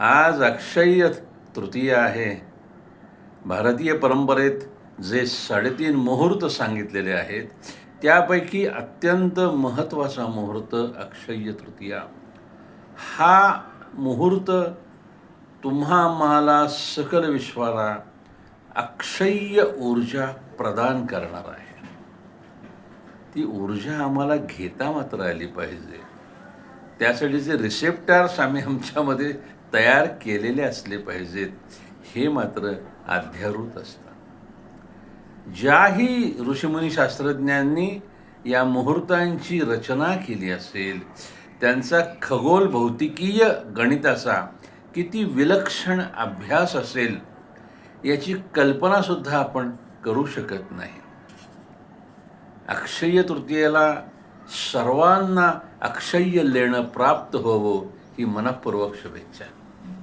आज अक्षय्य तृतीया आहे. भारतीय परंपरेत जे साडेतीन मुहूर्त सांगितलेले आहेत त्यापैकी अत्यंत महत्त्वाचा मुहूर्त अक्षय्य तृतीया. हा मुहूर्त तुम्हा आम्हाला सकल विश्वाला अक्षय्य ऊर्जा प्रदान करणार आहे. ती ऊर्जा आम्हाला घेता मात्र आली पाहिजे. त्यासाठीचे रिसेप्टार्स आम्ही आमच्यामध्ये तयार केलेले असले पाहिजेत हे मात्र अध्यारूत असतं. ज्याही ऋषीमुनी शास्त्रज्ञांनी या मुहूर्तांची रचना केली असेल त्यांचा खगोल भौतिकीय गणिताचा किती विलक्षण अभ्यास असेल याची कल्पनासुद्धा आपण करू शकत नाही. अक्षय्य तृतीयेला सर्वांना अक्षय्य लेणं प्राप्त व्हावं ही मनपूर्वक शुभेच्छा.